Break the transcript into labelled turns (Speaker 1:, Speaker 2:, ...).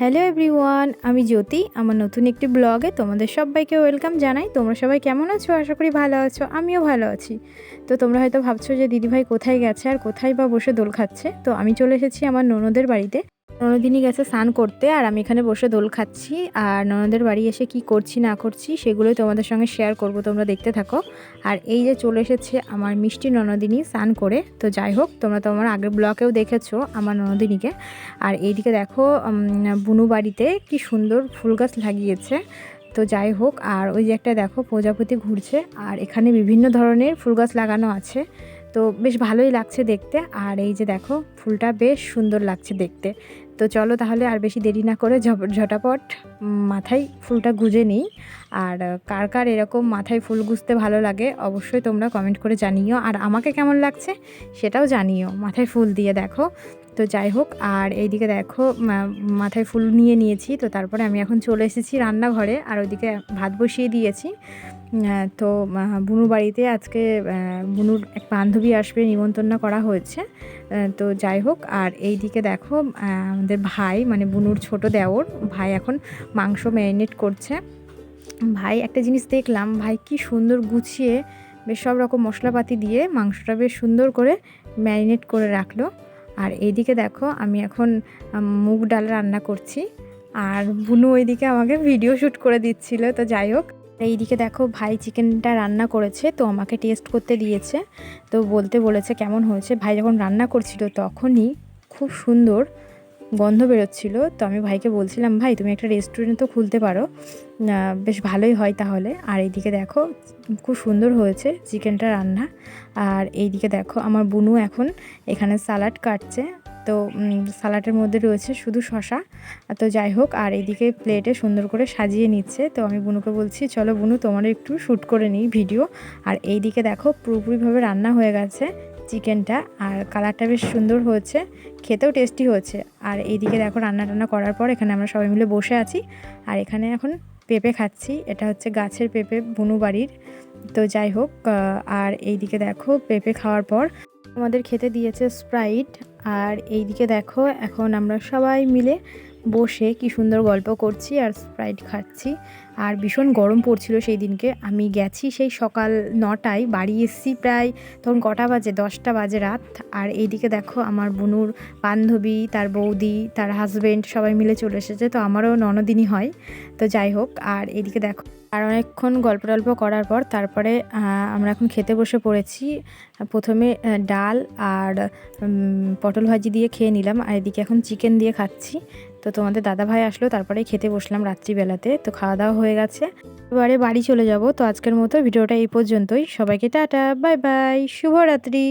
Speaker 1: Hello everyone আমি জ্যোতি, আমার নতুন একটি ব্লগে তোমাদের সবাইকে ওয়েলকাম জানাই। তোমরা সবাই কেমন আছো? আশা করি ভালো আছো, আমিও ভালো আছি। তো তোমরা হয়তো ভাবছ যে দিদিভাই কোথায় গেছে আর কোথায় বা বসে দোল খাচ্ছে? তো আমি চলে এসেছি আমার ননদের বাড়িতে। ননদিনী গেছে স্নান করতে আর আমি এখানে বসে দোল খাচ্ছি আর ননদের বাড়ি এসে কি করছি না করছি সেগুলোই তোমাদের সঙ্গে শেয়ার করব, তোমরা দেখতে থাকো। আর এই যে চলে এসেছে আমার মিষ্টি ননদিনী স্নান করে, তো যাই হোক, তোমরা তো আমার আগের ব্লকেও দেখেছ আমার ননদিনীকে। আর এইদিকে দেখো বুনু বাড়িতে কি সুন্দর ফুল গাছ লাগিয়েছে। তো যাই হোক, আর ওই যে একটা দেখো প্রজাপতি ঘুরছে, আর এখানে বিভিন্ন ধরনের ফুল গাছ লাগানো আছে। তো বেশ ভালোই লাগছে দেখতে, আর এই যে দেখো, ফুলটা বেশ সুন্দর লাগছে দেখতে। তো চলো তাহলে আর বেশি দেরি না করে ঝটাপট মাথায় ফুলটা গুজে নিই। আর কার কার এরকম মাথায় ফুল গুজতে ভালো লাগে অবশ্যই তোমরা কমেন্ট করে জানিও। আর আমাকে কেমন লাগছে সেটাও জানিও। মাথায় ফুল দিয়ে দেখো। তো যাই হোক, আর এইদিকে দেখো মাথায় ফুল নিয়ে নিয়েছি। তো তারপরে আমি এখন চলে এসেছি রান্নাঘরে। আর ওইদিকে ভাত বসিয়ে দিয়েছি। তো বুনু বাড়িতে আজকে বুনুর এক বান্ধবী আসবে, নিমন্ত্রণ করা হয়েছে। তো যাই হোক, আর এই দিকে দেখো আমাদের ভাই মানে বুনুর ছোট দেওর, ভাই এখন মাংস ম্যারিনেট করছে। ভাই, একটা জিনিস দেখলাম, ভাই কি সুন্দর গুছিয়ে বেশ সব রকম মশলাপাতি দিয়ে মাংসটা বেশ সুন্দর করে ম্যারিনেট করে রাখল। আর এইদিকে দেখো, আমি এখন মুগ ডাল রান্না করছি। আর বুনু ওইদিকে আমাকে ভিডিও শ্যুট করে দিচ্ছিল, তো যাই হোক। এইদিকে দেখো, ভাই চিকেনটা রান্না করেছে, তো আমাকে টেস্ট করতে দিয়েছে। তো বলতে বলেছে কেমন হয়েছে। ভাই যখন রান্না করছিল তখনই খুব সুন্দর গন্ধ বেরোচ্ছিল, তো আমি ভাইকে বলছিলাম, ভাই, তুমি একটা রেস্টুরেন্ট তো খুলতে পারো। বেশ ভালোই হয় তাহলে। আর এইদিকে দেখো, খুব সুন্দর হয়েছে চিকেনটা রান্না। আর এইদিকে দেখো, আমার বুনু এখন এখানে সালাড কাটছে। তো সালাডের মধ্যে রয়েছে শুধু শশা তো যাই হোক, আর এইদিকে প্লেটে সুন্দর করে সাজিয়ে নিচ্ছে। তো আমি বুনুকে বলছি, চলো বুনু তোমার একটু শ্যুট করে নিই ভিডিও আর এইদিকে দেখো, পুরোপুরিভাবে রান্না হয়ে গেছে। চিকেনটা আর কালারটা বেশ সুন্দর হয়েছে। খেতেও টেস্টি হয়েছে। আর এইদিকে দেখো রান্না টান্না করার পর এখানে আমরা সবাই মিলে বসে আছি। আর এখানে এখন পেঁপে খাচ্ছি। এটা হচ্ছে গাছের পেঁপে, বুনু বাড়ির। তো যাই হোক আর এইদিকে দেখো পেঁপে খাওয়ার পর আমাদের খেতে দিয়েছে স্প্রাইট আর এইদিকে দেখো এখন আমরা সবাই মিলে বসে কি সুন্দর গল্প করছি আর স্প্রাইট খাচ্ছি। আর ভীষণ গরম পড়ছিল সেই দিনকে আমি গেছি সেই সকাল নটায়, বাড়ি এসেছি প্রায় তখন কটা বাজে? দশটা বাজে রাত। আর এইদিকে দেখো আমার বোনুর বান্ধবী, তার বৌদি, তার হাজবেন্ড সবাই মিলে চলে এসেছে। তো আমারও ননদিনই হয়। তো যাই হোক, আর এইদিকে দেখো আর অনেকক্ষণ গল্প টল্প করার পর তারপরে আমরা এখন খেতে বসে পড়েছি। প্রথমে ডাল আর পটল ভাজি দিয়ে খেয়ে নিলাম। আর এদিকে এখন চিকেন দিয়ে খাচ্ছি। তো তোমাদের দাদা ভাই আসলো তারপরে খেতে বসলাম রাত্রিবেলাতে। তো খাওয়া দাওয়া হয়ে গেছে। এবারে বাড়ি চলে যাব। তো আজকের মতো ভিডিওটা এই পর্যন্তই। সবাইকে টাটা, বাই বাই, শুভরাত্রি।